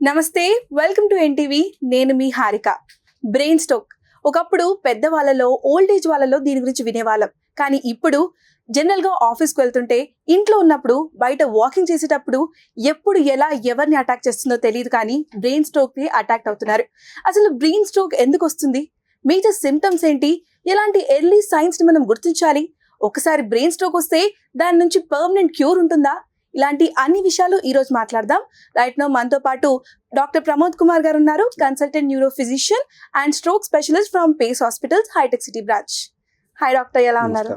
నమస్తే welcome to NTV నేను మీ Harika. Brain stroke ఒకప్పుడు పెద్దవాళ్ళలో ఓల్డ్ ఏజ్ వాళ్ళలో దీని గురించి వినేవాళ్ళం. కానీ ఇప్పుడు జనరల్గా ఆఫీస్కి వెళ్తుంటే ఇంట్లో ఉన్నప్పుడు బయట వాకింగ్ చేసేటప్పుడు ఎప్పుడు ఎలా ఎవరిని అటాక్ చేస్తుందో తెలియదు కానీ బ్రెయిన్ స్ట్రోక్ని అటాక్ అవుతున్నారు. అసలు బ్రెయిన్ స్ట్రోక్ ఎందుకు వస్తుంది? మేజర్ సిమ్టమ్స్ ఏంటి? ఎలాంటి ఎర్లీ సైన్స్ని మనం గుర్తించాలి? ఒకసారి బ్రెయిన్ స్ట్రోక్ వస్తే దాని నుంచి పర్మనెంట్ క్యూర్ ఉంటుందా? ఇలాంటి అన్ని విషయాలు ఈ రోజు మాట్లాడదాం. రైట్ నో మనతో పాటు డాక్టర్ ప్రమోద్ కుమార్ గారు ఉన్నారు consultant neuro physician and stroke specialist from Pace hospitals hitech city branch hi doctor ఎలా ఉన్నారు?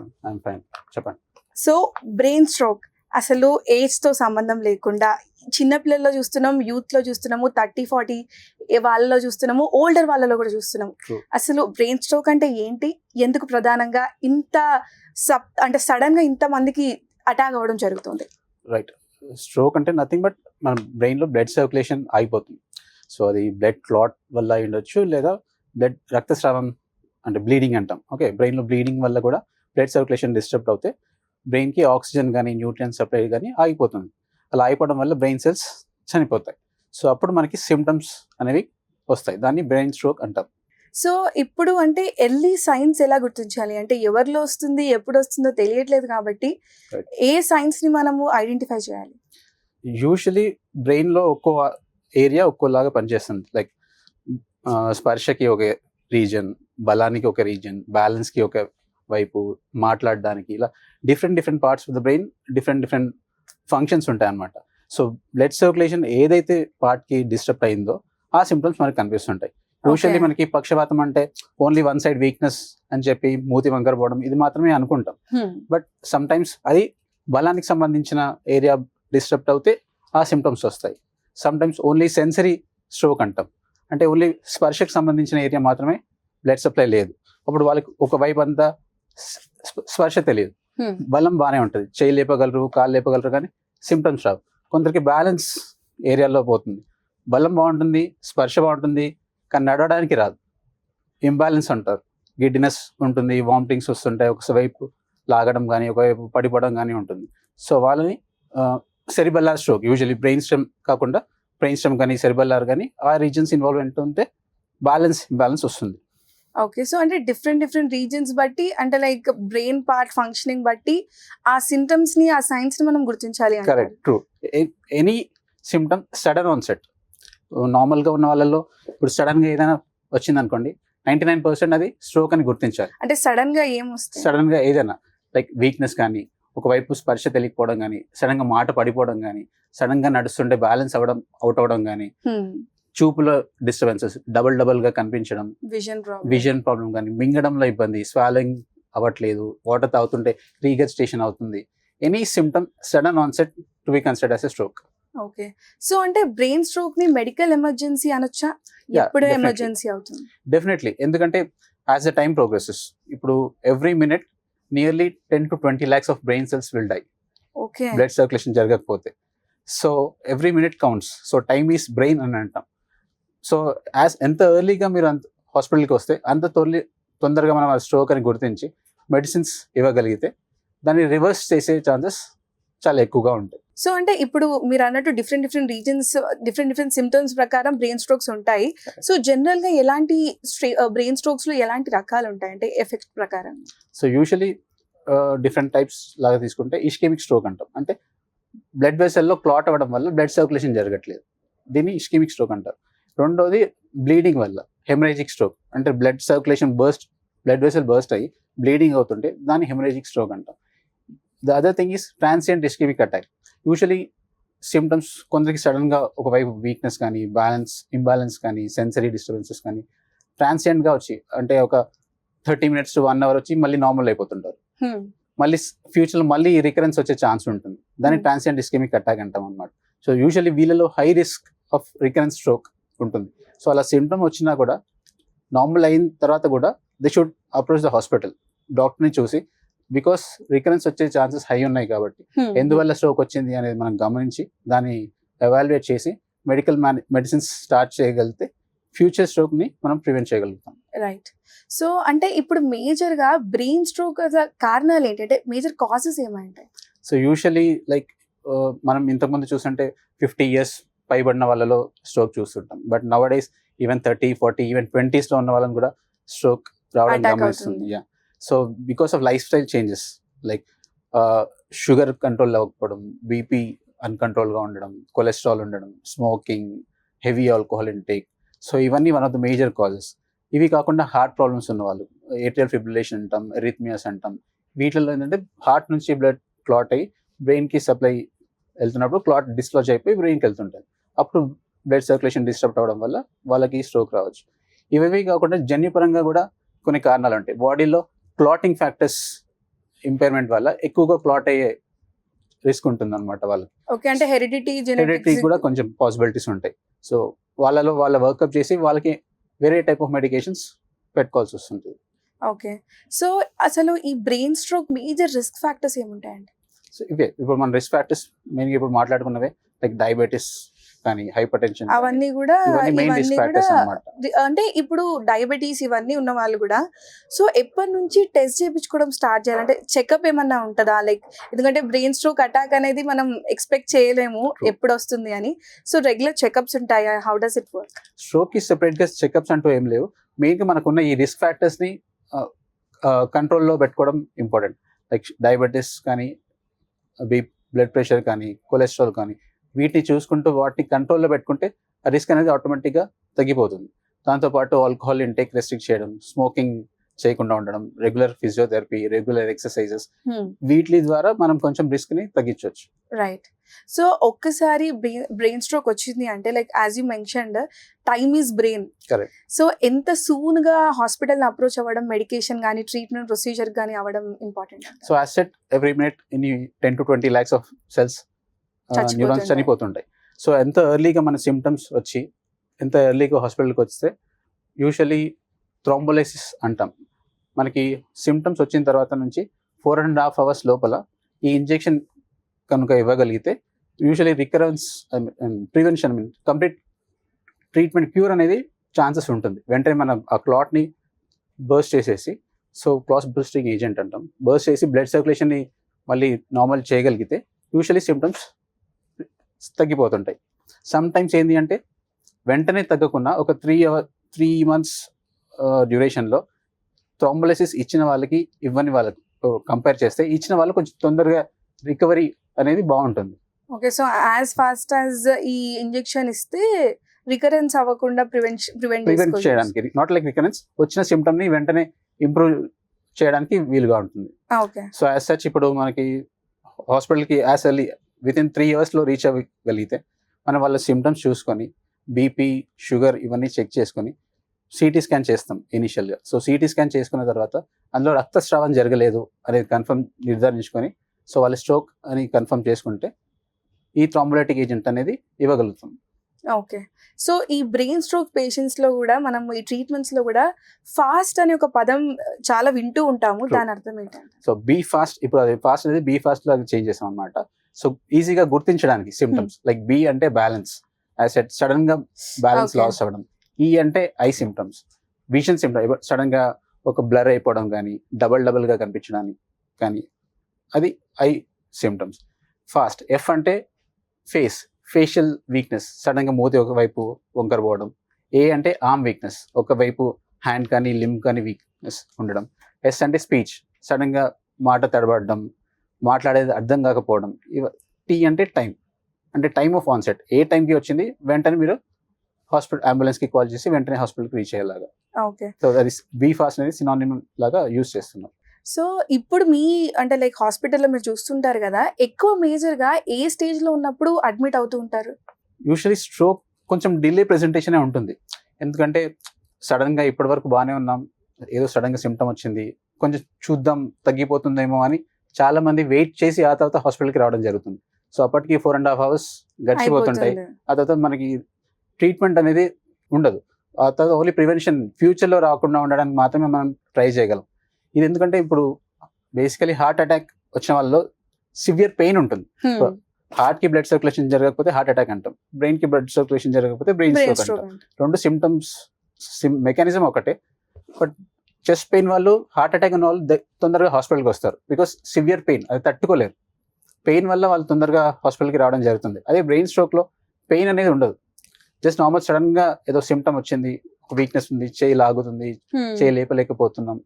చెప్పండి. సో బ్రెయిన్ స్ట్రోక్ అసలు ఏజ్తో సంబంధం లేకుండా చిన్న పిల్లల్లో చూస్తున్నాం యూత్లో చూస్తున్నాము థర్టీ ఫార్టీ వాళ్ళలో చూస్తున్నాము ఓల్డర్ వాళ్ళలో కూడా చూస్తున్నాము. అసలు బ్రెయిన్ స్ట్రోక్ అంటే ఏంటి? ఎందుకు ప్రధానంగా ఇంత సబ్ అంటే సడన్గా ఇంత మందికి అటాక్ అవ్వడం జరుగుతుంది? రైట్ స్ట్రోక్ అంటే నథింగ్ బట్ మన బ్రెయిన్లో బ్లడ్ సర్క్యులేషన్ ఆగిపోతుంది సో అది బ్లడ్ క్లాట్ వల్ల ఉండొచ్చు లేదా బ్లడ్ రక్తస్రావం అంటే బ్లీడింగ్ అంటాం. ఓకే బ్రెయిన్లో బ్లీడింగ్ వల్ల కూడా బ్లడ్ సర్క్యులేషన్ డిస్టర్బ్ అవుతే బ్రెయిన్కి ఆక్సిజన్ కానీ న్యూట్రియన్ సప్లై కానీ ఆగిపోతుంది. అలా ఆగిపోవడం వల్ల బ్రెయిన్ సెల్స్ చనిపోతాయి. సో అప్పుడు మనకి సిమ్టమ్స్ అనేవి వస్తాయి. దాన్ని బ్రెయిన్ స్ట్రోక్ అంటాం. సో ఇప్పుడు అంటే ఎర్లీ సైన్స్ ఎలా గుర్తించాలి? అంటే ఎవరిలో వస్తుంది ఎప్పుడు వస్తుందో తెలియట్లేదు కాబట్టి. ఏ సైన్స్ని మనము ఐడెంటిఫై చేయాలి? యూజువలీ బ్రెయిన్లో ఒక్కో ఏరియా ఒక్కోలాగా పనిచేస్తుంది. లైక్ స్పర్శకి ఒక రీజన్ బలానికి ఒక రీజన్ బ్యాలెన్స్కి ఒక వైపు మాట్లాడడానికి ఇలా different different parts of the brain different different functions ఉంటాయి అన్నమాట సో బ్లడ్ సర్క్యులేషన్ ఏదైతే పార్ట్కి డిస్టర్బ్ అయిందో ఆ సిమ్టమ్స్ మనకి కనిపిస్తుంటాయి. యూజువల్లీ. మనకి పక్షపాతం అంటే ఓన్లీ వన్ సైడ్ వీక్నెస్ అని చెప్పి మూతి వంకర పోవడం ఇది మాత్రమే అనుకుంటాం. బట్ సమ్ టైమ్స్ అది బలానికి సంబంధించిన ఏరియా డిస్టర్బ్ అవుతే ఆ సిమ్టమ్స్ వస్తాయి. Sometimes only sensory stroke అంటాం. అంటే ఓన్లీ స్పర్శకు సంబంధించిన ఏరియా మాత్రమే బ్లడ్ సప్లై లేదు. అప్పుడు వాళ్ళకి ఒక వైపు అంతా స్ప- స్పర్శ తెలియదు. Hmm. బలం బాగానే ఉంటుంది. చేయి లేపగలరు కాళ్ళు లేపగలరు కానీ సిమ్టమ్స్ రావు. కొందరికి బ్యాలెన్స్ ఏరియాలో పోతుంది. బలం బాగుంటుంది స్పర్శ బాగుంటుంది కానీ నడవడానికి రాదు. ఇంబ్యాలెన్స్ అంటారు గిడ్డినెస్ ఉంటుంది వామిటింగ్స్ వస్తుంటాయి ఒక వైపు లాగడం కానీ ఒకవైపు పడిపోవడం కానీ ఉంటుంది. సో వాళ్ళని cerebellar stroke usually brain stem కాకుండా బ్రెయిన్ స్టెమ్ కానీ సెరిబల్లార్ కానీ ఆ రీజన్స్ ఇన్వాల్వ్ ఉంటే బ్యాలెన్స్ ఇంబ్యాలెన్స్ వస్తుంది. ఓకే సో అంటే డిఫరెంట్ డిఫరెంట్ రీజన్స్ బట్టి అంటే లైక్ బ్రెయిన్ పార్ట్ ఫంక్షనింగ్ బట్టి ఆ సిమ్టమ్స్ని ఆ సైన్స్ని మనం గుర్తించాలి. Correct true any symptom sudden onset నార్మల్గా ఉన్న వాళ్ళలో ఇప్పుడు సడన్గా ఏదైనా వచ్చింది అనుకోండి నైంటీ నైన్ పర్సెంట్ అది స్ట్రోక్ అని గుర్తించాలి. అంటే సడన్గా ఏం వస్తుంది? సడన్గా ఏదైనా లైక్ వీక్నెస్ కానీ ఒకవైపు స్పర్శ తెలియకపోవడం కానీ సడన్గా మాట పడిపోవడం కానీ సడన్గా నడుస్తుంటే బ్యాలెన్స్ అవ్వడం అవుట్ అవ్వడం కానీ చూపులో డిస్టర్బెన్సెస్ డబుల్ డబుల్గా కనిపించడం విజన్ విజన్ ప్రాబ్లం కానీ మింగడంలో ఇబ్బంది స్వాలింగ్ అవ్వట్లేదు వాటర్ తాగుతుంటే రీగస్టేషన్ అవుతుంది. Any symptom sudden onset to be consider as a stroke okay. So అంటే బ్రెయిన్ స్ట్రోక్ని మెడికల్ ఎమర్జెన్సీ అనొచ్చా? ఎప్పుడు. ఎమర్జెన్సీ అవుతుంది. డెఫినెట్లీ. ఎందుకంటే యాజ్ ద టైమ్ ప్రోగ్రెసెస్ ఇప్పుడు every minute nearly ten to twenty lakhs of brain cells will die. Okay. Blood circulation జరగకపోతే. So every minute counts. So time is brain అని అంటాం. So as ఎంత ఎర్లీగా మీరు అంత హాస్పిటల్కి వస్తే అంత తొలి తొందరగా మనం స్ట్రోక్ అని గుర్తించి మెడిసిన్స్ ఇవ్వగలిగితే దాన్ని రివర్స్ చేసే ఛాన్సెస్ చాలా ఎక్కువగా ఉంటాయి. సో అంటే ఇప్పుడు మీరు అన్నట్టు different different reasons different different symptoms ప్రకారం బ్రెయిన్ స్ట్రోక్స్ ఉంటాయి. సో జనరల్గా ఎలాంటి బ్రెయిన్ స్ట్రోక్స్లో ఎలాంటి రకాలు ఉంటాయి? అంటే ఎఫెక్ట్ ప్రకారం. సో యూజువలీ డిఫరెంట్ టైప్స్ లాగా తీసుకుంటే ఇష్కెమిక్ స్ట్రోక్ అంటాం. అంటే బ్లడ్ వెసల్లో క్లాట్ అవ్వడం వల్ల బ్లడ్ సర్క్యులేషన్ జరగట్లేదు. దీన్ని ఇష్కెమిక్ స్ట్రోక్ అంటారు. రెండోది బ్లీడింగ్ వల్ల హెమరేజిక్ స్ట్రోక్ అంటే blood circulation burst blood vessel burst అయ్యి బ్లీడింగ్ అవుతుంటే దాన్ని హెమరేజిక్ స్ట్రోక్ అంటాం. The other thing is transient ischaemic attack usually symptoms కొందరికి సడన్గా ఒకవైపు వీక్నెస్ కానీ బ్యాలెన్స్ ఇంబ్యాలెన్స్ కానీ సెన్సరీ డిస్టర్బెన్సెస్ కానీ ట్రాన్సియంట్గా వచ్చి అంటే ఒక thirty minutes to one hour వచ్చి మళ్ళీ నార్మల్ అయిపోతుంటారు. మళ్ళీ ఫ్యూచర్లో మళ్ళీ రికరెన్స్ వచ్చే ఛాన్స్ ఉంటుంది. దాన్ని Hmm. ట్రాన్సియంట్ ఇస్కెమిక్ అటాక్ అంటాం అనమాట సో యూజువల్లీ వీళ్ళలో high risk of recurrence stroke ఉంటుంది. సో అలా సిమ్టమ్ వచ్చినా కూడా నార్మల్ అయిన తర్వాత కూడా they should approach the hospital డాక్టర్ని చూసి బికాస్ రికరెన్స్ వచ్చే ఛాన్సెస్ హై ఉన్నాయి కాబట్టి. ఎందువల్ల స్ట్రోక్ వచ్చింది అనేది మనం గమనించి దాన్ని ఎవాల్యుయేట్ చేసి మెడికల్ మెడిసిన్స్ స్టార్ట్ చేయగలిగితే ఫ్యూచర్ స్ట్రోక్ని మనం ప్రివెంట్ చేయగలుగుతాం. రైట్ సో అంటే ఇప్పుడు మేజర్గా బ్రెయిన్ స్ట్రోక్ కారణాలు ఏంటంటే మేజర్ కాజెస్ ఏమంటాయి? సో యూజువలీ లైక్ మనం ఇంతకుముందు చూస్తుంటే ఫిఫ్టీ ఇయర్స్ పైబడిన వాళ్ళలో స్ట్రోక్ చూస్తుంటాం. But nowadays even thirty forty even ట్వంటీస్లో ఉన్న వాళ్ళని కూడా స్ట్రోక్ రావడం గమనిస్తుంది. Yeah so because of lifestyle changes like sugar control అవ్వకపోవడం బీపీ అన్కంట్రోల్గా ఉండడం కొలెస్ట్రాల్ ఉండడం smoking heavy alcohol intake so ఇవన్నీ one of the major causes ఇవి కాకుండా హార్ట్ ప్రాబ్లమ్స్ ఉన్న వాళ్ళు ఫిబ్రిలేషన్ అంటాం రిథ్మియాస్ అంటాం వీటిల్లో ఏంటంటే హార్ట్ నుంచి బ్లడ్ క్లాట్ అయ్యి బ్రెయిన్కి సప్లై వెళ్తున్నప్పుడు క్లాట్ డిస్లాజ్ అయిపోయి బ్రెయిన్కి వెళ్తుంటుంది అప్పుడు బ్లడ్ సర్క్యులేషన్ డిస్టర్బ్ అవ్వడం వల్ల వాళ్ళకి స్ట్రోక్ రావచ్చు. ఇవేవి కాకుండా జన్యుపరంగా కూడా కొన్ని కారణాలు ఉంటాయి. బాడీలో క్లాటింగ్ ఫ్యాక్టర్స్ ఇంపైర్మెంట్ వల్ల ఎక్కువగా క్లాట్ అయ్యే రిస్క్ ఉంటుంది అనమాట వాళ్ళకి. ఓకే అంటే హెరిడిటీ హెరిడిటీ కూడా కొంచెం పాసిబిలిటీస్ ఉంటాయి. సో వాళ్ళలో వాళ్ళ వర్కప్ చేసి వాళ్ళకి వేరే టైప్ ఆఫ్ మెడికేషన్స్ పెట్టుకోవాల్సి వస్తుంది. ఓకే సో అసలు ఈ brain stroke major risk factors ఏముంటాయండి? So ఇవే. ఇప్పుడు మన రిస్క్ ఫ్యాక్టర్స్ మెయిన్గా ఇప్పుడు మాట్లాడుకున్నవే లైక్ డయాబెటీస్ కానీ హైపర్ టెన్షన్ అవన్నీ కూడా ఇవన్నీ అంటే ఇప్పుడు డయాబెటీస్ ఇవన్నీ ఉన్న వాళ్ళు కూడా సో ఎప్పటి నుంచి టెస్ట్ చేయించుకోవడం స్టార్ట్ చేయాలంటే చెకప్ ఏమన్నా ఉంటుందా? లైక్ ఎందుకంటే బ్రెయిన్ స్ట్రోక్ అటాక్ అనేది మనం ఎక్స్పెక్ట్ చేయలేము. ఎప్పుడు వస్తుంది అని. సో రెగ్యులర్ చెకప్స్ ఉంటాయా? How does it work? స్ట్రోక్కి సెపరేట్గా చెకప్స్ అంటూ ఏం లేవు. మెయిన్గా మనకున్న ఈ రిస్క్ ఫ్యాక్టర్స్ని కంట్రోల్లో పెట్టుకోవడం ఇంపార్టెంట్ లైక్ డయాబెటీస్ కానీ బీ బ్లడ్ ప్రెషర్ కానీ కొలెస్ట్రాల్ కానీ వీటిని చూసుకుంటూ వాటిని కంట్రోల్లో పెట్టుకుంటే రిస్క్ అనేది ఆటోమేటిక్గా తగ్గిపోతుంది. దాంతోపాటు ఆల్కహాల్ ఇంటేక్ రెస్ట్రిక్ట్ చేయడం స్మోకింగ్ చేయకుండా ఉండడం రెగ్యులర్ ఫిజియోథెరపీ రెగ్యులర్ ఎక్సర్సైజెస్ వీటి ద్వారా మనం కొంచెం రిస్క్ని తగ్గించవచ్చు. రైట్ సో ఒక్కసారి బ్రెయిన్ స్ట్రోక్ వచ్చింది అంటే like as you mentioned time is brain. So ఎంత సూన్గా హాస్పిటల్ అప్రోచ్ అవ్వడం మెడికేషన్ కానీ ట్రీట్మెంట్ ప్రొసీజర్ కానీ అవ్వడం important so as said every minute in ten to twenty lakhs of cells neurons. చనిపోతుంటాయి. సో ఎంత ఎర్లీగా మన సిమ్టమ్స్ వచ్చి ఎంత ఎర్లీగా హాస్పిటల్కి వస్తే యూజువలీ థ్రాంబోలైసిస్ అంటాం. మనకి సిమ్టమ్స్ వచ్చిన తర్వాత నుంచి ఫోర్ అండ్ హాఫ్ అవర్స్ లోపల ఈ ఇంజెక్షన్ కనుక ఇవ్వగలిగితే usually recurrence prevention mean complete treatment cure అనేది ఛాన్సెస్ ఉంటుంది. వెంటనే మనం ఆ క్లాట్ని బర్స్ట్ చేసేసి సో క్లాస్ బూస్టింగ్ ఏజెంట్ అంటాం. బర్స్ట్ చేసి బ్లడ్ సర్క్యులేషన్ని మళ్ళీ నార్మల్ చేయగలిగితే యూజువలీ సిమ్టమ్స్ తగ్గిపోతుంటాయి. సమ్ టైమ్స్ ఏంటి అంటే వెంటనే తగ్గకుండా ఒక త్రీ అవర్ త్రీ మంత్స్ డ్యూరేషన్లో థ్రాంబోలైసిస్ ఇచ్చిన వాళ్ళకి ఇవ్వని వాళ్ళకి కంపేర్ చేస్తే ఇచ్చిన వాళ్ళు కొంచెం తొందరగా రికవరీ అనేది బాగుంటుంది. Okay so as fast as ఈ ఇంజెక్షన్ ఇస్తే రికరెన్స్ అవ్వకుండా ప్రివెంట్ ప్రివెంట్ చేయడానికి నాట్ లైక్ రికరెన్స్ వచ్చిన సిమ్టమ్ని వెంటనే ఇంప్రూవ్ చేయడానికి వీలుగా ఉంటుంది. సో యాజ్ సచ్ ఇప్పుడు మనకి హాస్పిటల్కి as early within three అవర్స్లో రీచ్ అవ్వగలిగితే మనం వాళ్ళ సిమ్టమ్స్ చూసుకొని బీపీ షుగర్ ఇవన్నీ చెక్ చేసుకొని సిటీ స్కాన్ చేస్తాం ఇనిషియల్గా సో సిటీ స్కాన్ చేసుకున్న తర్వాత అందులో రక్తస్రావం జరగలేదు అనేది కన్ఫర్మ్ నిర్ధారించుకొని సో వాళ్ళ స్ట్రోక్ అని కన్ఫర్మ్ చేసుకుంటే ఈ థ్రాంబోలైటిక్ ఏజెంట్ అనేది ఇవ్వగలుగుతాం. ఓకే సో ఈ బ్రెయిన్ స్ట్రోక్ పేషెంట్స్లో కూడా మనం ఈ ట్రీట్మెంట్స్లో కూడా ఫాస్ట్ అనే ఒక పదం చాలా వింటూ ఉంటాము. దాని అర్థం ఏంటంటే సో బీ ఫాస్ట్ ఇప్పుడు అది ఫాస్ట్ అనేది బీ ఫాస్ట్లో చేంజ్ చేసాం అనమాట సో ఈజీగా గుర్తించడానికి సిమ్టమ్స్ లైక్ బి అంటే బ్యాలెన్స్ సడన్గా బ్యాలెన్స్. లాస్ అవ్వడం. ఈ అంటే ఐ సిమ్టమ్స్ విజన్ సిమ్టమ్ సడన్గా ఒక బ్లర్ అయిపోవడం కానీ డబల్ డబల్గా కనిపించడానికి కానీ అది ఐ సిమ్టమ్స్ ఫాస్ట్ ఎఫ్ అంటే ఫేస్ ఫేషియల్ వీక్నెస్ సడన్గా మూతి ఒకవైపు వంకర పోవడం. ఏ అంటే ఆర్మ్ వీక్నెస్ ఒకవైపు హ్యాండ్ కానీ లిమ్ కానీ వీక్నెస్ ఉండడం. ఎస్ అంటే స్పీచ్ సడన్గా మాట తడబడడం మాట్లాడేది అర్థం కాకపోవడం. టీ అంటే టైం అంటే టైమ్ ఆఫ్ ఆన్సెట్. ఏ టైంకి వచ్చింది? వెంటనే మీరు హాస్పిటల్ అంబులెన్స్కి కాల్ చేసి వెంటనే హాస్పిటల్కి రీచ్ అయ్యేలాగా. ఓకే. సో అది బీ ఫాస్ట్ అనేది సినానిమ్ లాగా యూస్ చేస్తున్నాం. సో ఇప్పుడు మీ అంటే లైక్ హాస్పిటల్లో మీరు చూస్తుంటారు కదా ఎక్కువ మేజర్గా ఏ స్టేజ్లో ఉన్నప్పుడు అడ్మిట్ అవుతూ ఉంటారు? యూజువలీ స్ట్రోక్ కొంచెం డిలే ప్రెజెంటేషనే ఉంటుంది. ఎందుకంటే సడన్గా ఇప్పటి వరకు బాగానే ఉన్నాం. ఏదో సడన్గా సిమ్టమ్ వచ్చింది. కొంచెం చూద్దాం తగ్గిపోతుందేమో అని చాలా మంది వెయిట్ చేసి ఆ తర్వాత హాస్పిటల్కి రావడం జరుగుతుంది. సో అప్పటికి ఫోర్ అండ్ హాఫ్ అవర్స్ గడిచిపోతుంటాయి. ఆ తర్వాత మనకి ట్రీట్మెంట్ అనేది ఉండదు. ఆ తర్వాత ఓన్లీ ప్రివెన్షన్ ఫ్యూచర్లో రాకుండా ఉండడానికి మాత్రమే మనం ట్రై చేయగలం. ఇది ఎందుకంటే ఇప్పుడు బేసికలీ హార్ట్ అటాక్ వచ్చిన వాళ్ళలో సివియర్ పెయిన్ ఉంటుంది. హార్ట్కి బ్లడ్ సర్క్యులేషన్ జరగకపోతే హార్ట్ అటాక్ అంటాం. బ్రెయిన్కి బ్లడ్ సర్క్యులేషన్ జరగకపోతే బ్రెయిన్ స్ట్రోక్ అంటాం. రెండు సిమ్టమ్స్ మెకానిజం ఒకటే. బట్ చెస్ట్ పెయిన్ వాళ్ళు హార్ట్ అటాక్ ఉన్న వాళ్ళు తొందరగా హాస్పిటల్కి వస్తారు. బికాస్ సివియర్ పెయిన్ అది తట్టుకోలేరు. పెయిన్ వల్ల వాళ్ళు తొందరగా హాస్పిటల్కి రావడం జరుగుతుంది. అదే బ్రెయిన్ స్ట్రోక్లో పెయిన్ అనేది ఉండదు. జస్ట్ నార్మల్ సడన్గా ఏదో సిమ్టమ్ వచ్చింది ఒక వీక్నెస్ ఉంది చేయి లాగుతుంది. చేయి లేపలేకపోతున్నాం.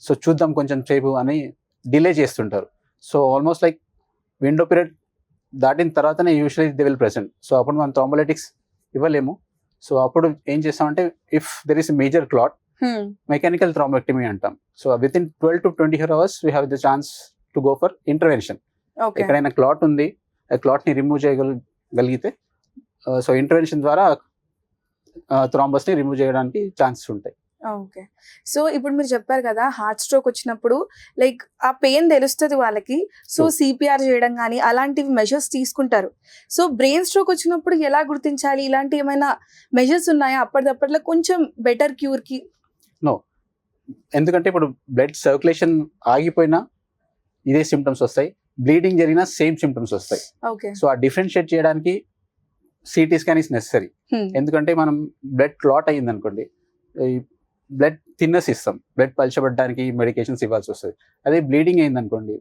సో చూద్దాం కొంచెం సేపు అని డిలే చేస్తుంటారు. So almost like window period దాటిన తర్వాతనే usually they will present. So అప్పుడు మనం థ్రాంబోలైటిక్స్ ఇవ్వలేము. సో అప్పుడు ఏం చేస్తామంటే if there is major clot. Mechanical thrombectomy అంటాం. So within twelve to twenty four hours we have the chance to go for intervention okay ఎక్కడైనా క్లాట్ ఉంది ఆ క్లాట్ని రిమూవ్ చేయగలిగితే సో ఇంటర్వెన్షన్ ద్వారా థ్రాంబస్ని రిమూవ్ చేయడానికి ఛాన్సెస్ ఉంటాయి. ఓకే సో ఇప్పుడు మీరు చెప్పారు కదా హార్ట్ స్ట్రోక్ వచ్చినప్పుడు లైక్ ఆ పెయిన్ తెలుస్తుంది వాళ్ళకి. సో. సిపిఆర్ చేయడం కానీ అలాంటివి మెజర్స్ తీసుకుంటారు. సో బ్రెయిన్ స్ట్రోక్ వచ్చినప్పుడు ఎలా గుర్తించాలి? ఇలాంటి ఏమైనా మెజర్స్ ఉన్నాయా? అప్పటిదప్పట్లో కొంచెం బెటర్ క్యూర్ కి ఎందుకంటే ఇప్పుడు బ్లడ్ సర్క్యులేషన్ ఆగిపోయినా ఇదే సిమ్టమ్స్ వస్తాయి. బ్లీడింగ్ జరిగినా సేమ్ సిమ్టమ్స్ వస్తాయి. సో ఆ డిఫరెన్షియేట్ చేయడానికి సిటీ స్కాన్ ఇస్ నెసరీ ఎందుకంటే మనం బ్లడ్ క్లాట్ అయ్యింది అనుకోండి బ్లడ్ థిన్నెస్ ఇస్తాం. బ్లడ్ పలచబడడానికి మెడికేషన్స్ ఇవ్వాల్సి వస్తుంది. అదే బ్లీడింగ్ అయింది అనుకోండి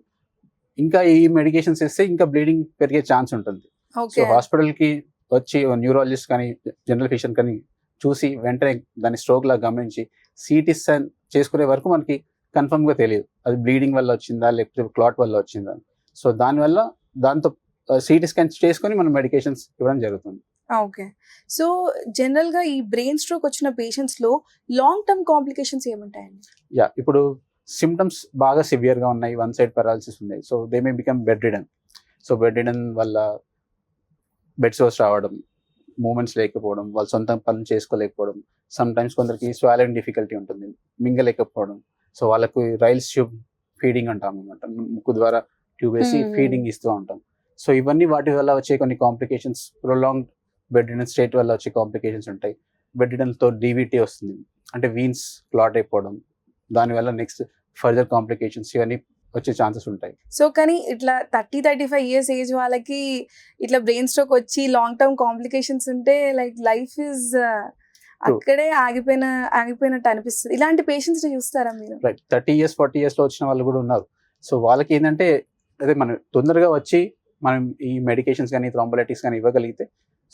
ఇంకా ఈ మెడికేషన్స్ ఇస్తే ఇంకా బ్లీడింగ్ పెరిగే ఛాన్స్ ఉంటుంది. సో ఓకే హాస్పిటల్కి వచ్చి న్యూరాలజిస్ట్ కానీ జనరల్ ఫిజిషియన్ కానీ చూసి వెంటనే దాన్ని స్ట్రోక్ లా గమనించి సిటీ స్కాన్ చేసుకునే వరకు మనకి కన్ఫర్మ్గా తెలియదు. అది బ్లీడింగ్ వల్ల వచ్చిందా లేకపోతే క్లాట్ వల్ల వచ్చిందా. సో దానివల్ల దాంతో సిటీ స్కాన్ చేసుకొని మనం మెడికేషన్స్ ఇవ్వడం జరుగుతుంది. ఓకే. సో జనరల్గా ఈ బ్రెయిన్ స్ట్రోక్ వచ్చిన పేషెంట్స్లో లాంగ్ టర్మ్ కాంప్లికేషన్స్ ఏముంటాయండి? యా ఇప్పుడు సిమ్టమ్స్ బాగా సివియర్గా ఉన్నాయి. వన్ సైడ్ పెరాలసిస్ ఉన్నాయి so they may become bedridden so bedridden వల్ల బెడ్ సోర్స్ రావడం మూమెంట్స్ లేకపోవడం వాళ్ళు సొంత పనులు చేసుకోలేకపోవడం సమ్ టైమ్స్ కొందరికి స్వాలింగ్ డిఫికల్టీ ఉంటుంది మింగలేకపోవడం. సో వాళ్ళకు రైల్స్ ట్యూబ్ ఫీడింగ్ అంటాం అనమాట ముక్కు ద్వారా ట్యూబ్ వేసి. ఫీడింగ్ ఇస్తూ ఉంటాం. సో ఇవన్నీ వాటి వల్ల వచ్చే కొన్ని complications prolong bedridden state వల్ల వచ్చే కాంప్లికేషన్స్ ఉంటాయి. బెడ్తో డీవీటీ వస్తుంది. అంటే వీన్స్ క్లాట్ అయిపోవడం. దానివల్ల నెక్స్ట్ ఫర్దర్ కాంప్లికేషన్స్ ఇవన్నీ వచ్చే ఛాన్సెస్ ఉంటాయి. సో కానీ ఇట్లా thirty thirty five years age వాళ్ళకి ఇట్లా బ్రెయిన్ స్ట్రోక్ వచ్చి లాంగ్ టర్మ్ కాంప్లికేషన్స్ ఉంటే లైక్ లైఫ్ ఇస్ అక్కడే ఆగిపోయిన ఆగిపోయినట్టు అనిపిస్తుంది. ఇలాంటి పేషెంట్స్ చూస్తారా మీరు? రైట్ థర్టీ ఇయర్స్ ఫార్టీ ఇయర్స్లో వచ్చిన వాళ్ళు కూడా ఉన్నారు. సో వాళ్ళకి ఏంటంటే అదే మనం తొందరగా వచ్చి మనం ఈ మెడికేషన్స్ కానీ థ్రాంబోలైటిక్స్ కానీ ఇవ్వగలిగితే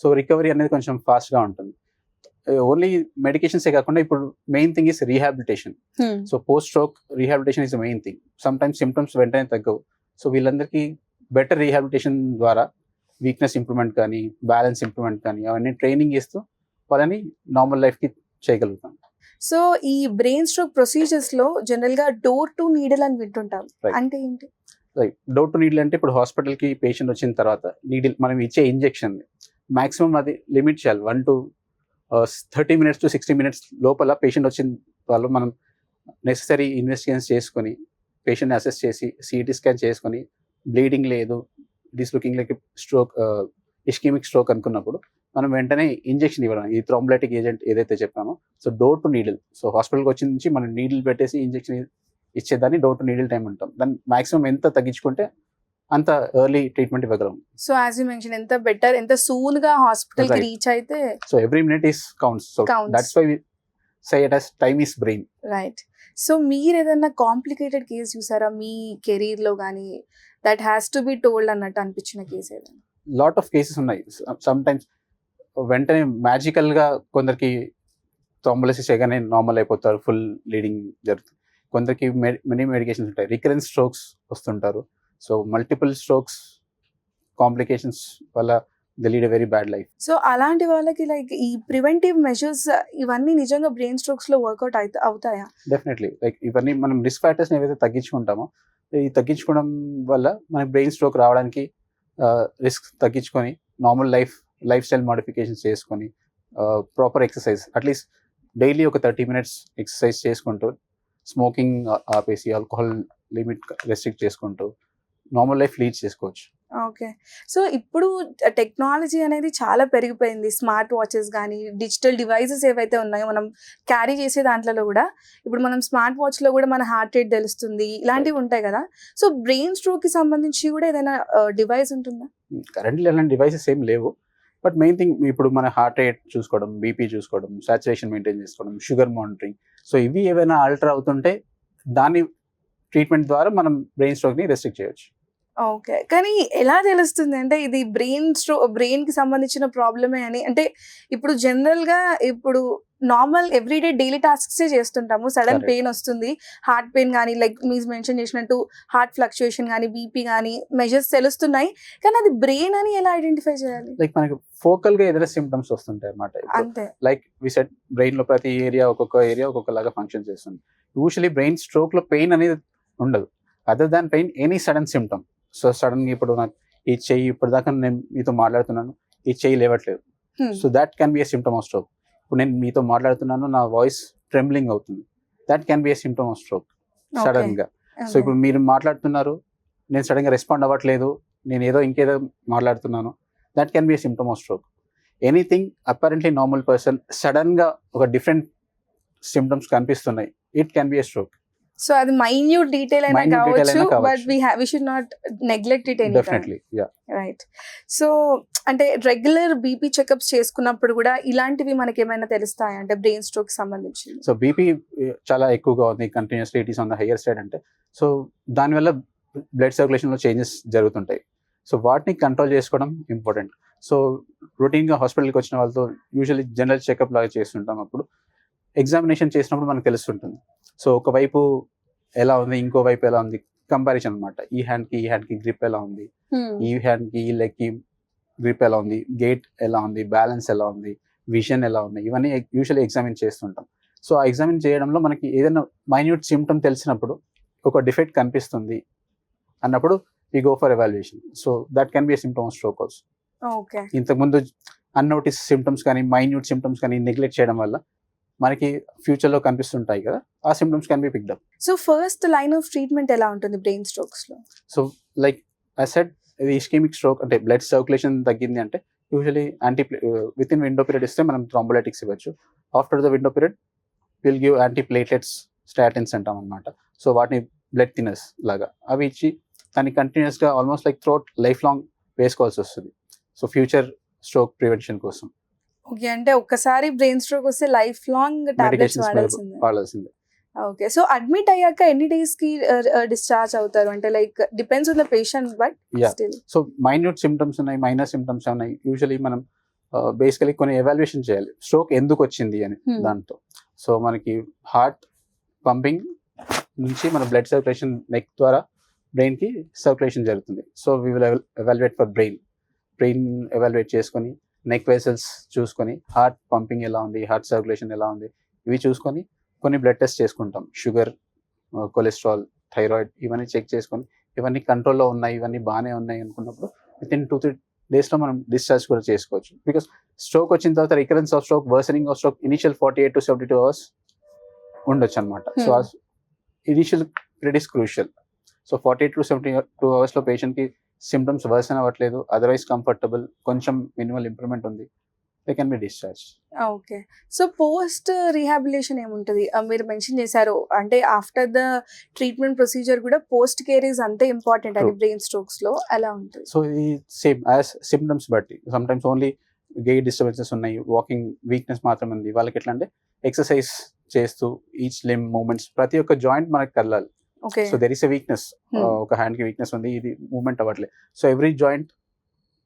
సో రికవరీ అనేది కొంచెం ఫాస్ట్గా ఉంటుంది. ఓన్లీ మెడికేషన్సే కాకుండా ఇప్పుడు main thing is rehabilitation so post stroke rehabilitation is main thing sometimes symptoms వెంటనే తగ్గవు. సో వీళ్ళందరికీ బెటర్ రీహాబిలిటేషన్ ద్వారా వీక్నెస్ ఇంప్రూవ్మెంట్ కానీ బ్యాలెన్స్ ఇంప్రూవ్మెంట్ కానీ అవన్నీ ట్రైనింగ్ ఇస్తూ వాళ్ళని నార్మల్ లైఫ్కి చేయగలుగుతాం. సో ఈ బ్రెయిన్ స్ట్రోక్ ప్రొసీజర్స్లో జనరల్గా డోర్ టు నీడల్ అని వింటుంటాం. అంటే ఏంటి? రైట్ డౌట్ నీడిల్ అంటే ఇప్పుడు హాస్పిటల్కి పేషెంట్ వచ్చిన తర్వాత నీడిల్ మనం ఇచ్చే ఇంజెక్షన్ మాక్సిమం అది లిమిట్ చేయాలి. One to thirty minutes to sixty minutes లోపల పేషెంట్ వచ్చిన వాళ్ళు మనం నెససరీ ఇన్వెస్టిగేషన్స్ చేసుకొని పేషెంట్ అసెస్ చేసి సిటీ స్కాన్ చేసుకొని బ్లీడింగ్ లేదు this looking like stroke ischemic stroke అనుకున్నప్పుడు మనం వెంటనే ఇంజెక్షన్ ఇవ్వడం. ఈ థ్రాంబ్లైటిక్ ఏజెంట్ ఏదైతే చెప్పామో so door to needle so హాస్పిటల్కి వచ్చిన నుంచి మనం నీడిల్ పెట్టేసి ఇంజెక్షన్ ఇచ్చేదాన్ని డోర్ టు నీడిల్ టైం అంటాం. దాన్ని మాక్సిమం ఎంత తగ్గించుకుంటే అంత ఎర్లీ ట్రీట్మెంట్ ఇవ్వగలం. సో యాజ్ యూ మెన్షన్ ఎంత బెటర్ ఎంత సూన్గా హాస్పిటల్కి. రీచ్ అయితే so every minute is counts so. That's why say it as time is brain right so మీరు ఏదైనా కాంప్లికేటెడ్ కేసు చూసారా? మీ కెరీర్లో కానీ that has to be told అన్నట్టు అనిపించిన కేసు ఏదైనా? లాట్ ఆఫ్ కేసెస్ ఉన్నాయి. సమ్ టైమ్స్ వెంటనే మ్యాజికల్గా కొందరికి థ్రాంబోలసిస్ చేయగానే నార్మల్ అయిపోతారు ఫుల్ లీడింగ్ జరుగుతుంది. కొందరికి మెనీ మెడికేషన్స్ ఉంటాయి. రికరెన్స్ స్ట్రోక్స్ వస్తుంటారు. సో మల్టిపుల్ స్ట్రోక్స్ కాంప్లికేషన్స్ వల్ల the lead very bad life so అలాంటి వాళ్ళకి లైక్ ఈ ప్రివెంటివ్ మెజర్స్ ఇవన్నీ నిజంగా బ్రెయిన్ స్ట్రోక్స్లో వర్కౌట్ అవుతాయా? డెఫినెట్లీ లైక్ ఇవన్నీ మనం రిస్క్ ఫ్యాక్టర్స్ ఏవైతే తగ్గించుకుంటామో ఈ తగ్గించుకోవడం వల్ల మనకి బ్రెయిన్ స్ట్రోక్ రావడానికి రిస్క్ తగ్గించుకొని normal life lifestyle modifications చేసుకొని proper exercise at least daily ఒక థర్టీ మినిట్స్ ఎక్సర్సైజ్ చేసుకుంటూ స్మోకింగ్ ఆపేసి ఆల్కహాల్ లిమిట్ రెస్ట్రిక్ట్ చేసుకుంటూ నార్మల్ లైఫ్ లీడ్ చేసుకోవచ్చు. ఓకే. సో ఇప్పుడు టెక్నాలజీ అనేది చాలా పెరిగిపోయింది. స్మార్ట్ వాచెస్ కానీ డిజిటల్ డివైసెస్ ఏవైతే ఉన్నాయో మనం క్యారీ చేసే దాంట్లో కూడా ఇప్పుడు మనం స్మార్ట్ వాచ్లో కూడా మన హార్ట్ రేట్ తెలుస్తుంది. ఇలాంటివి ఉంటాయి కదా. సో బ్రెయిన్ స్ట్రోక్కి సంబంధించి కూడా ఏదైనా డివైస్ ఉంటుందా? కరెంట్లీ అలాంటి డివైసెస్ ఏం లేవు. బట్ మెయిన్ థింగ్ ఇప్పుడు మన హార్ట్ రేట్ చూసుకోవడం బీపీ చూసుకోవడం సాచురేషన్ మెయింటైన్ చేసుకోవడం షుగర్ మానిటరింగ్. సో ఇవి ఏవైనా ఆల్టర్ అవుతుంటే దాని ట్రీట్మెంట్ ద్వారా మనం బ్రెయిన్ స్ట్రోక్ని రెస్ట్రిక్ట్ చేయొచ్చు. ఓకే. కానీ ఎలా తెలుస్తుంది? అంటే ఇది బ్రెయిన్ స్ట్రో బ్రెయిన్కి సంబంధించిన ప్రాబ్లమే అని. అంటే ఇప్పుడు జనరల్గా ఇప్పుడు నార్మల్ ఎవ్రీడే డైలీ టాస్క్స్ చేస్తుంటాము. సడన్. పెయిన్ వస్తుంది. హార్ట్ పెయిన్ కానీ లైక్ మీరు మెన్షన్ చేసినట్టు హార్ట్ ఫ్లక్చుయేషన్ కానీ బీపీ కానీ మెజర్స్ తెలుస్తున్నాయి. కానీ అది బ్రెయిన్ అని ఎలా ఐడెంటిఫై చేయాలి? లైక్ మనకి ఫోకల్గా ఏదైనా సిమ్టమ్స్ వస్తుంటాయి అన్నమాట. అంతే. లైక్ విసెట్ బ్రెయిన్లో ప్రతి ఏరియా ఒక్కొక్క ఏరియా ఒక్కొక్కలాగా ఫంక్షన్ చేస్తుంది. యూజువలీ బ్రెయిన్ స్ట్రోక్లో పెయిన్ అనేది ఉండదు. Other than pain any sudden symptom so సడన్గా ఇప్పుడు నాకు ఈ చెయ్యి ఇప్పుడు దాకా నేను మీతో మాట్లాడుతున్నాను. ఈ చెయ్యి లేవట్లేదు. So that can be a symptom of stroke ఇప్పుడు నేను మీతో మాట్లాడుతున్నాను నా వాయిస్ ట్రెంబ్లింగ్ అవుతుంది. That can be a symptom of stroke సడన్గా సో ఇప్పుడు మీరు మాట్లాడుతున్నారు నేను సడన్గా రెస్పాండ్ అవ్వట్లేదు నేను ఏదో ఇంకేదో మాట్లాడుతున్నాను. That can be a symptom of stroke anything apparently normal person సడన్గా ఒక డిఫరెంట్ సిమ్టమ్స్ కనిపిస్తున్నాయి. It can be a stroke so అది మైన్యూట్ డీటెయిల్ అయినా కావచ్చు but. We we should not neglect it any right so అంటే regular BP checkups చేసుకున్నప్పుడు కూడా ఇలాంటివి మనకి ఏమైనా తెలుస్తాయి? అంటే బ్రెయిన్ స్ట్రోక్ సంబంధించి సో బీపీ చాలా ఎక్కువగా ఉంది continuously it is on the higher side అంటే. సో దానివల్ల బ్లడ్ సర్క్యులేషన్లో చేంజెస్ జరుగుతుంటాయి. సో వాటిని కంట్రోల్ చేసుకోవడం ఇంపార్టెంట్ సో రొటీన్గా హాస్పిటల్కి వచ్చిన వాళ్ళతో యూజువల్లీ జనరల్ చెకప్ లాగా చేస్తుంటాం అప్పుడు. ఎగ్జామినేషన్ చేసినప్పుడు మనకు తెలుస్తుంటుంది. సో ఒకవైపు ఎలా ఉంది ఇంకో వైపు ఎలా ఉంది కంపారిజన్ అనమాట ఈ హ్యాండ్కి ఈ హ్యాండ్కి గ్రిప్ ఎలా ఉంది ఈ హ్యాండ్కి ఈ లెగ్కి గ్రిప్ ఎలా ఉంది గేట్ ఎలా ఉంది బ్యాలెన్స్ ఎలా ఉంది విజన్ ఎలా ఉంది ఇవన్నీ యూజువల్లీ ఎగ్జామిన్ చేస్తుంటాం. సో ఆ ఎగ్జామిన్ చేయడంలో మనకి ఏదైనా మైన్యూట్ సిమ్టమ్ తెలిసినప్పుడు ఒక డిఫెక్ట్ కనిపిస్తుంది అన్నప్పుడు ఈ go for evaluation so that can be symptom of stroke also okay ఇంతకుముందు అన్నోటిస్ సిమ్టమ్స్ కానీ మైన్యూట్ సిమ్టమ్స్ కానీ నెగ్లెక్ట్ చేయడం వల్ల మనకి ఫ్యూచర్లో కనిపిస్తుంటాయి కదా ఆ symptoms can be picked up so first line of treatment ఎలా ఉంటుంది బ్రెయిన్ స్ట్రోక్స్లో? సో లైక్ ఐ సెడ్ ఇది ఇస్కెమిక్ స్ట్రోక్ అంటే బ్లడ్ సర్క్యులేషన్ తగ్గింది అంటే usually anti within window period ఇస్తే మనం థ్రాంబోలైటిక్స్ ఇవ్వచ్చు. After the window period will give anti platelets statins అంటాం అనమాట సో వాటిని బ్లడ్ థినర్స్ లాగా. అవి ఇచ్చి దాన్ని కంటిన్యూస్గా almost like throughout lifelong వేసుకోవాల్సి వస్తుంది. సో ఫ్యూచర్ స్ట్రోక్ ప్రివెన్షన్ కోసం. ఓకే అంటే ఒక్కసారి బ్రెయిన్ స్ట్రోక్ వస్తే లైఫ్ లాంగ్ టాబ్లెట్స్ వాడాల్సిందే. వాడాల్సిందే. ఓకే సో అడ్మిట్ అయ్యాక ఎన్ని డేస్కి డిశ్చార్జ్ అవుతారు? అంటే like depends on the patient but. Still. So minute symptoms ఉన్నాయి మైనర్ సిమ్టమ్స్ ఉన్నాయి. యూజువలీ మనం బేసికలీ కొన్ని ఎవాల్యుయేషన్ చేయాలి. స్ట్రోక్ ఎందుకు వచ్చింది అని Hmm. దాంతో. సో మనకి హార్ట్ పంపింగ్ నుంచి మన బ్లడ్ సర్క్యులేషన్ నెక్ ద్వారా బ్రెయిన్కి సర్క్యులేషన్ జరుగుతుంది. So we will evaluate for brain. Brain evaluate చేసుకొని నెక్ వెసల్స్ చూసుకొని హార్ట్ పంపింగ్ ఎలా ఉంది హార్ట్ సర్క్యులేషన్ ఎలా ఉంది ఇవి చూసుకొని కొన్ని బ్లడ్ టెస్ట్ చేసుకుంటాం. షుగర్ కొలెస్ట్రాల్ థైరాయిడ్ ఇవన్నీ చెక్ చేసుకొని ఇవన్నీ కంట్రోల్లో ఉన్నాయి ఇవన్నీ బాగానే ఉన్నాయి అనుకున్నప్పుడు విత్ ఇన్ టూ త్రీ డేస్లో మనం డిశ్చార్జ్ కూడా చేసుకోవచ్చు. బికాస్ స్ట్రోక్ వచ్చిన తర్వాత recurrence of stroke worsening of stroke initial forty eight to seventy two hours ఉండొచ్చు అనమాట so. Initial period is crucial so forty eight to seventy two అవర్స్లో పేషెంట్కి సిమ్టమ్స్ వర్సన్ అవ్వట్లేదు. అదర్వైజ్ కంఫర్టబుల్ కొంచెం మినిమల్ ఇంప్రూవ్మెంట్ ఉంది. They can be discharge okay so post rehabilitation ఏముంటది? మీరు mention చేశారు. అంటే ఆఫ్టర్ ద ట్రీట్మెంట్ ప్రొసీజర్ కూడా పోస్ట్ కేర్ ఇస్ అంతే ఇంపార్టెంట్ True. బ్రెయిన్ స్ట్రోక్స్లో. ఎలా ఉంటుంది? సో ఇది సేమ్ యాజ్ సిమ్టమ్స్ బట్టి sometimes only gait disturbances ఉన్నాయి. వాకింగ్ వీక్నెస్ మాత్రమే ఉంది. వాళ్ళకి ఎట్లా అంటే ఎక్సర్సైజ్ చేస్తూ ఈచ్ లిమ్ మూమెంట్స్ ప్రతి ఒక్క జాయింట్ మనకి కదలాలి. So there is a weakness Hmm. ఒక హ్యాండ్కి వీక్నెస్ ఉంది ఇది మూవ్మెంట్ అవ్వట్లేదు సో ఎవ్రీ జాయింట్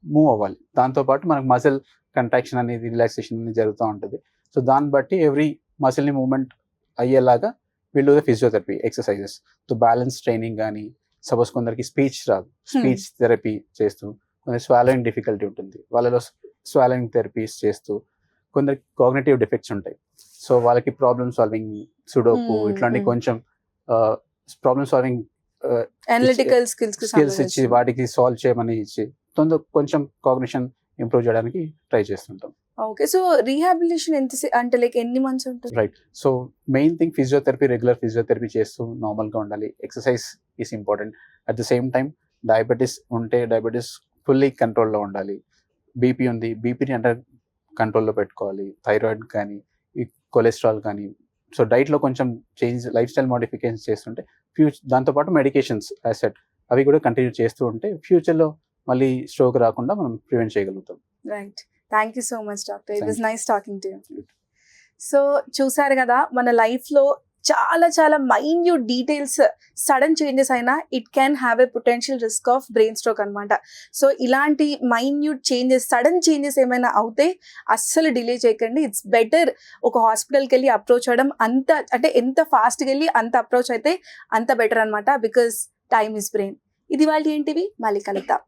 మూవ్ అవ్వాలి. దాంతో పాటు మనకు మజిల్ కంట్రాక్షన్ అనేది రిలాక్సేషన్ అనేది జరుగుతూ ఉంటుంది. సో దాన్ని బట్టి ఎవ్రీ మజిల్ని మూవ్మెంట్ అయ్యేలాగా వీళ్ళు physiotherapy exercises so balance training కానీ సపోజ్ కొందరికి స్పీచ్ రాదు. స్పీచ్ థెరపీ చేస్తూ కొందరు స్వాలోయింగ్ డిఫికల్టీ ఉంటుంది. వాళ్ళలో స్వాలోయింగ్ థెరపీస్ చేస్తూ కొందరికి కాగ్నేటివ్ డిఫెక్ట్స్ ఉంటాయి. సో వాళ్ళకి ప్రాబ్లమ్ సాల్వింగ్ సుడోకు Hmm, ఇట్లాంటి hmm. కొంచెం problem solving analytical skills skills ఇచ్చి వాటికి సాల్వ్ చేయమని ఇచ్చి తొందర కొంచెం కాగ్నిషన్ ఇంప్రూవ్ చేయడానికి ట్రై చేస్తుంటాం. ఓకే సో రీహాబిలిటేషన్ ఎంత అంటే లైక్ ఎన్ని మంత్స్ ఉంటుంది? Right so main thing physiotherapy regular physiotherapy చేస్తూ నార్మల్గా ఉండాలి. Exercise is important at the same time diabetes ఉంటే డయాబెటీస్ ఫుల్లీ కంట్రోల్లో ఉండాలి. బీపీ ఉంది. బీపీని అండర్ కంట్రోల్లో పెట్టుకోవాలి. థైరాయిడ్ కానీ కొలెస్ట్రాల్ కానీ సో డైట్లో కొంచెం చేంజ్ లైఫ్ స్టైల్ మోడిఫికేషన్స్ చేస్తుంటే ఫ్యూచర్ దాంతోపాటు మెడికేషన్స్ యాసెట్ అవి కూడా కంటిన్యూ చేస్తూ ఉంటే ఫ్యూచర్లో మళ్ళీ స్ట్రోక్ రాకుండా మనం ప్రివెంట్ చేయగలుగుతాం. Right thank you so much doctor it was you. Nice talking to you so చూసారు కదా మన లైఫ్లో చాలా చాలా మైన్యూట్ డీటెయిల్స్ సడన్ చేంజెస్ అయినా it can have a potential risk of brain stroke అనమాట సో ఇలాంటి మైన్యూట్ చేంజెస్ సడన్ చేంజెస్ ఏమైనా అవుతే అస్సలు డిలే చేయకండి. ఇట్స్ బెటర్ ఒక హాస్పిటల్కి వెళ్ళి అప్రోచ్ అవ్వడం అంత అంటే ఎంత ఫాస్ట్గా వెళ్ళి అంత అప్రోచ్ అయితే అంత బెటర్ అనమాట బికాస్ టైమ్ ఇస్ బ్రెయిన్ ఇది వాళ్ళు ఏంటివి? మళ్ళీ కలుద్దాం.